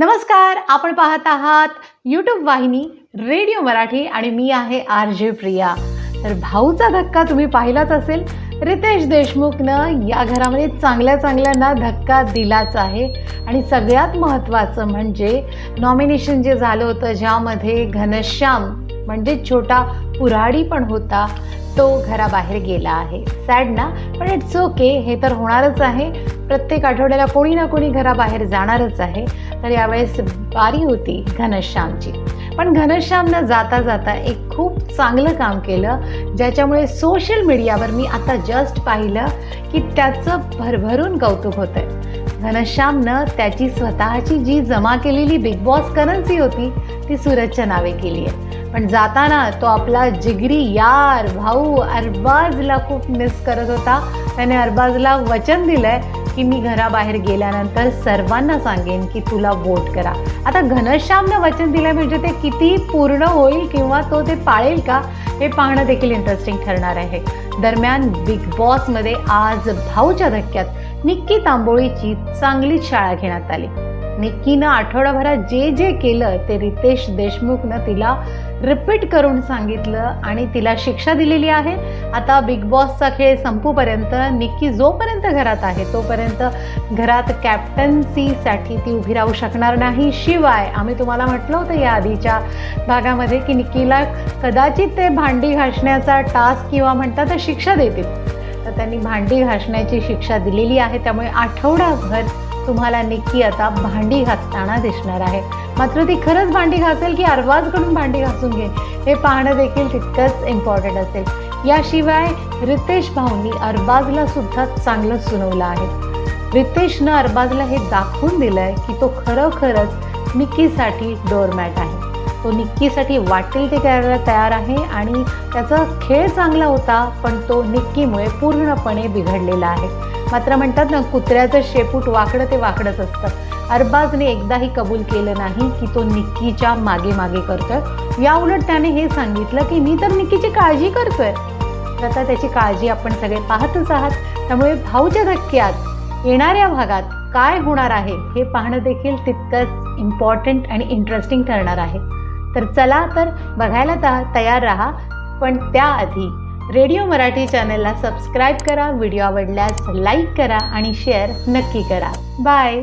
नमस्कार आपण पाहत आहात यूट्यूब वाहिनी रेडिओ मराठी आणि मी आहे आर जे प्रिया. तर भाऊचा धक्का तुम्ही पाहिलाच असेल रितेश देशमुखनं या घरामध्ये चांगल्या चांगल्यांना धक्का दिलाच आहे. आणि सगळ्यात महत्त्वाचं म्हणजे नॉमिनेशन जे झालं होतं ज्यामध्ये घनश्याम म्हणजे छोटा पुराडी पण होता तो घराबाहेर गेला आहे. सॅड ना? पण इट्स ओके हे तर होणारच आहे. प्रत्येक आठवड्याला कोणी ना कोणी घराबाहेर जाणारच आहे. तर यावेळेस बारी होती घनश्यामची. पण घनश्यामनं जाता जाता एक खूप चांगलं काम केलं ज्याच्यामुळे सोशल मीडियावर मी आता जस्ट पाहिलं की त्याचं भरभरून कौतुक होतं आहे घनश्यामनं त्याची स्वतःची जी जमा केलेली बिग बॉस करन्सी होती ती सूरजच्या नावे केली आहे. पण जाताना तो आपला जिगरी यार भाऊ अरबाजला खूप मिस करत होता. त्याने अरबाजला वचन दिलं आहे की मी घराबाहेर गेल्यानंतर सर्वांना सांगेन की तुला वोट करा. आता घनश्यामनं वचन दिलं म्हणजे ते किती पूर्ण होईल किंवा तो ते पाळेल का हे पाहणं देखील इंटरेस्टिंग ठरणार आहे. दरम्यान बिग बॉसमध्ये आज भाऊच्या धक्क्यात निक्की तांबोळीची चांगलीच शाळा घेण्यात आली. निक्कीनं आठवडाभरात जे जे केलं ते रितेश देशमुखनं तिला रिपीट करून सांगितलं आणि तिला शिक्षा दिलेली आहे. आता बिग बॉसचा खेळ संपूपर्यंत निक्की जोपर्यंत घरात आहे तोपर्यंत घरात कॅप्टन्सीसाठी ती उभी राहू शकणार नाही. शिवाय आम्ही तुम्हाला म्हटलं होतं या आधीच्या भागामध्ये की निक्कीला कदाचित ते भांडी घासण्याचा टास्क किंवा म्हणतात तर शिक्षा देतील. तर त्यांनी भांडी घासण्याची शिक्षा दिलेली आहे. त्यामुळे आठवडाभर तुम्हाला निक्की आता भांडी घासताना दिसणार आहे. मात्र ती खरंच भांडी घासेल की अरबाजकडून भांडी घासून घेईल हे पाहणं देखील तितकंच इम्पॉर्टंट असेल. याशिवाय रितेश भाऊंनी अरबाजला सुद्धा चांगलं सुनवलं आहे. रितेशनं अरबाजला हे दाखवून दिलंय की तो खरोखरच निक्कीसाठी डोरमॅट आहे. तो निक्कीसाठी वाटेल ते करायला तयार आहे आणि त्याचा खेळ चांगला होता पण तो निक्कीमुळे पूर्णपणे बिघडलेला आहे. मात्र म्हणतात ना कुत्र्याचं शेपूट वाकडं ते वाकडंच असतं. अरबाजने एकदाही कबूल केलं नाही की तो निक्कीच्या मागे मागे करतोय. या उलट त्याने हे सांगितलं की मी तर निक्कीची काळजी करतोय. तर आता त्याची काळजी आपण सगळे पाहतच आहात. त्यामुळे भाऊच्या धक्क्यात येणाऱ्या भागात काय होणार आहे हे पाहणं देखील तितकंच इम्पॉर्टंट आणि इंटरेस्टिंग ठरणार आहे. तर चला तर बघायला तयार राहा. पण त्याआधी रेडिओ मराठी चॅनलला सबस्क्राईब करा व्हिडिओ आवडल्यास लाईक करा आणि शेअर नक्की करा. बाय!